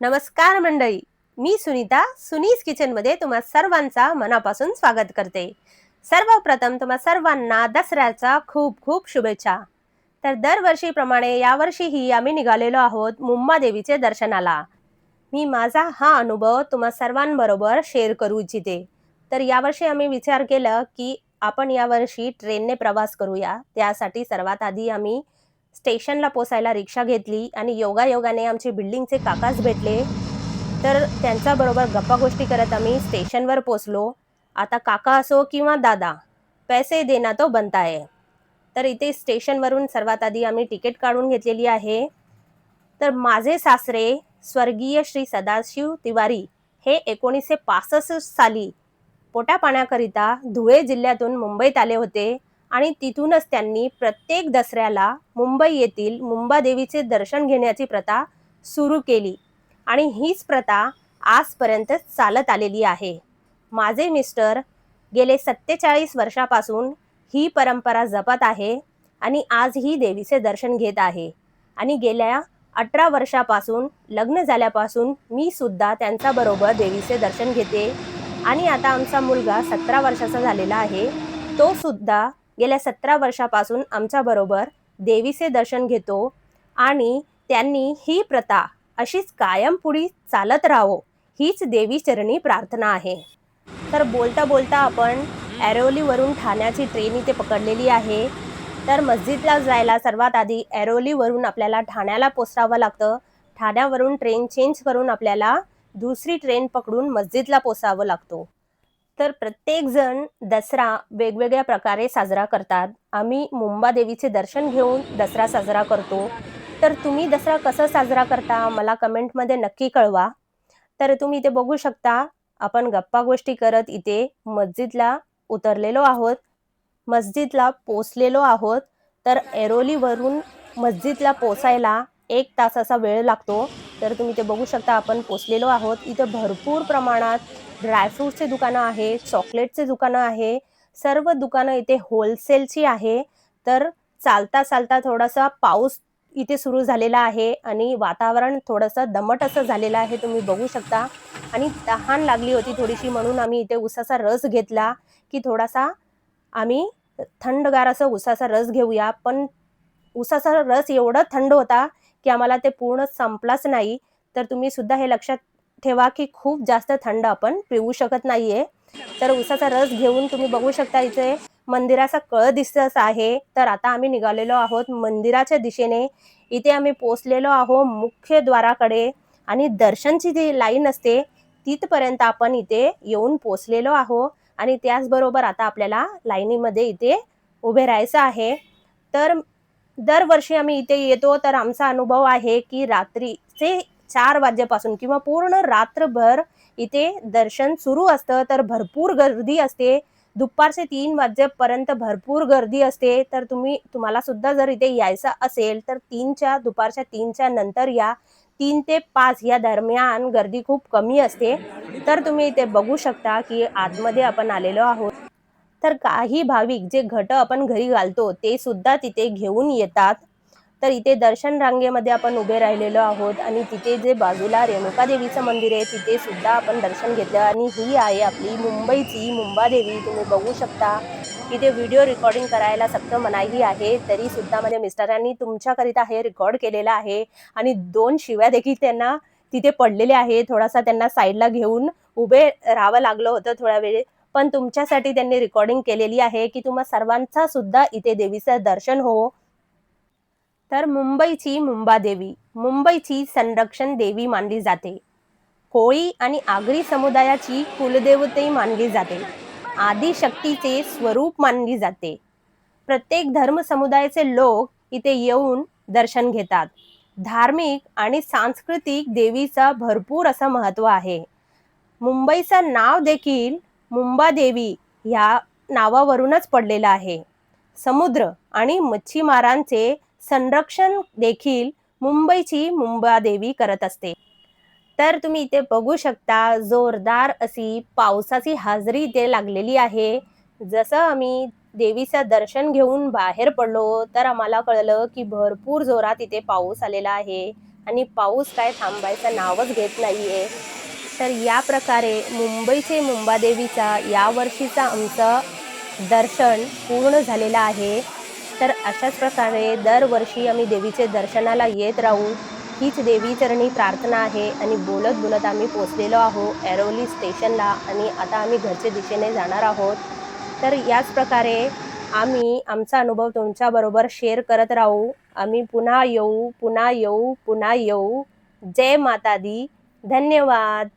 नमस्कार मंडळी. मी सुनीता सुनीस किचनमध्ये तुम्हा सर्वांचा मनापासून स्वागत करते. सर्वप्रथम तुम्हा सर्वांना दसऱ्याचा खूप खूप शुभेच्छा. तर दरवर्षीप्रमाणे यावर्षीही आम्ही निघालेलो आहोत मुंबा देवीचे दर्शनाला. मी माझा हा अनुभव तुम्हा सर्वांबरोबर शेअर करू इच्छिते. तर यावर्षी आम्ही विचार केलं की आपण यावर्षी ट्रेनने प्रवास करूया. त्यासाठी सर्वात आधी आम्ही स्टेशनला पोचायला रिक्षा घेतली आणि योगायोगाने आमचे बिल्डिंगचे काकाच भेटले. तर त्यांच्याबरोबर गप्पा गोष्टी करत आम्ही स्टेशनवर पोचलो. आता काका असो किंवा दादा पैसे देना तो बनता आहे. तर इथे स्टेशनवरून सर्वात आधी आम्ही तिकीट काढून घेतलेली आहे. तर माझे सासरे स्वर्गीय श्री सदाशिव तिवारी हे एकोणीसशे पासष्ट साली पोटापाण्याकरिता धुळे जिल्ह्यातून मुंबईत आले होते. आणि तिथूनच त्यांनी प्रत्येक दसऱ्याला मुंबई येथील मुंबादेवीचे दर्शन घेण्याची प्रथा सुरू केली. आणि हीच प्रथा आजपर्यंत चालत आलेली आहे. माझे मिस्टर गेले सत्तेचाळीस वर्षापासून ही परंपरा जपत आहे आणि आज ही देवीचे दर्शन घेत आहे. आणि गेल्या अठरा वर्षापासून लग्न झाल्यापासून मी सुद्धा त्यांच्याबरोबर देवीचे दर्शन घेते. आणि आता आमचा मुलगा सतरा वर्षाचा झालेला आहे. तो सुद्धा गेल्या सतरा वर्षापासून आमच्याबरोबर देवीचे दर्शन घेतो आणि त्यांनी ही प्रथा अशीच कायम पुढे चालत राहो हीच देवी चरणी प्रार्थना आहे. तर बोलता बोलता आपण ॲरोलीवरून ठाण्याची ट्रेन इथे पकडलेली आहे. तर मस्जिदला जायला सर्वात आधी ॲरोलीवरून आपल्याला ठाण्याला पोचावं लागतं. ठाण्यावरून ट्रेन चेंज करून आपल्याला दुसरी ट्रेन पकडून मस्जिदला पोचावं लागतो. तर प्रत्येकजण दसरा वेगवेगळ्या प्रकारे साजरा करतात. आम्ही मुंबादेवीचे दर्शन घेऊन दसरा साजरा करतो. तर तुम्ही दसरा कसं साजरा करता मला कमेंटमध्ये नक्की कळवा. तर तुम्ही इथे बघू शकता आपण गप्पा गोष्टी करत इथे मस्जिदला उतरलेलो आहोत. मस्जिदला पोचलेलो आहोत. तर एरोलीवरून मस्जिदला पोचायला एक तासाचा वेळ लागतो. तर तुम्ही ते बघू शकता आपण पोचलेलो आहोत. इथं भरपूर प्रमाणात ड्रायफ्रूटचे दुकानं आहे चॉकलेटचे दुकानं आहे. सर्व दुकानं इथे होलसेलची आहे. तर चालता चालता थोडासा पाऊस इथे सुरू झालेला आहे आणि वातावरण थोडंसं दमट असं झालेलं आहे तुम्ही बघू शकता. आणि तहान लागली होती थोडीशी म्हणून आम्ही इथे उसाचा रस घेतला की थोडासा आम्ही थंडगार असं उसाचा रस घेऊया. पण उसाचा रस एवढा थंड होता की आम्हाला ते पूर्ण संपलाच नाही तर तुम्ही सुद्धा हे लक्षात ठेवा की खूप जास्त थंड आपण पिऊ शकत नाहीये. तर उसाचा रस घेऊन तुम्ही बघू शकता इथे मंदिराचा कळ दिसत आहे. तर आता आम्ही निघालेलो आहोत मंदिराच्या दिशेने. इथे आम्ही पोचलेलो आहोत मुख्य द्वाराकडे आणि दर्शनची जी लाईन असते तिथपर्यंत आपण इथे येऊन पोचलेलो आहोत. आणि त्याचबरोबर आता आपल्याला लाईनीमध्ये इथे उभे राहायचं आहे. तर दरवर्षी आम्ही इथे येतो तर आमचा अनुभव आहे की रात्रीचे चार वाजेपासून किंवा पूर्ण रात्रभर इथे दर्शन सुरू असतं तर भरपूर गर्दी असते. दुपारचे तीन वाजेपर्यंत भरपूर गर्दी असते. तर तुम्ही तुम्हाला सुद्धा जर इथे यायचं असेल तर तीनच्या दुपारच्या तीनच्या नंतर या. तीन ते पाच या दरम्यान गर्दी खूप कमी असते. तर तुम्ही इथे बघू शकता की आतमध्ये आपण आलेलो आहोत. तर काही भाविक जे घट आपण घरी घालतो ते सुद्धा तिथे घेऊन येतात. तर इथे दर्शन रांगेमध्ये आपण उभे राहिलेलो आहोत आणि तिथे जे बाजूला रेणुका देवीचं मंदिर आहे तिथे सुद्धा आपण दर्शन घेतलं आणि ही आहे आपली मुंबईची मुंबादेवी तुम्ही बघू शकता. इथे व्हिडिओ रेकॉर्डिंग करायला सक्त मनाई आहे तरी सुद्धा माझ्या मिस्टरांनी तुमच्याकरिता हे रेकॉर्ड केलेलं आहे आणि दोन शिव्या देखील त्यांना तिथे पडलेले आहे थोडासा त्यांना साईडला घेऊन उभे राहावं लागलं होतं थोडा वेळ. पण तुमच्यासाठी त्यांनी रेकॉर्डिंग केलेली आहे की तुम्हा सर्वांचा सुद्धा इथे देवीचं दर्शन हो. तर मुंबईची मुंबादेवी मुंबईची संरक्षण देवी मानली जाते. कोळी आणि आगरी समुदायाची कुलदेवते मानली जाते. आदिशक्तीचे स्वरूप मानली जाते. प्रत्येक धर्म समुदायाचे लोक इथे येऊन दर्शन घेतात. धार्मिक आणि सांस्कृतिक देवीचा भरपूर असं महत्त्व आहे. मुंबईचं नाव देखील मुंबादेवी ह्या नावावरूनच पडलेलं आहे. समुद्र आणि मच्छीमारांचे संरक्षण देखील मुंबईची मुंबादेवी करत असते. तर तुम्ही इथे बघू शकता जोरदार अशी पावसाची हाजरी इथे लागलेली आहे. जसं आम्ही देवीचं दर्शन घेऊन बाहेर पडलो तर आम्हाला कळलं की भरपूर जोरात इथे पाऊस आलेला आहे. आणि पाऊस काय थांबायचं नावच घेत नाहीये. तर या प्रकारे मुंबईचे मुंबादेवीचा या वर्षीचा आमचं दर्शन पूर्ण झालेलं आहे. तर अशाच प्रकारे दरवर्षी आम्ही देवीचे दर्शनाला येत राहू. हीच देवी चरणी प्रार्थना आहे आणि बोलत बोलत आम्ही पोचलेलो आहोत ऐरोली स्टेशनला आणि आता आम्ही घरच्या दिशेने जाणार आहोत. तर याच प्रकारे आम्ही आमचा अनुभव तुमच्याबरोबर शेअर करत राहू. आम्ही पुन्हा येऊ पुन्हा येऊ पुन्हा येऊ. जय माता दी. धन्यवाद.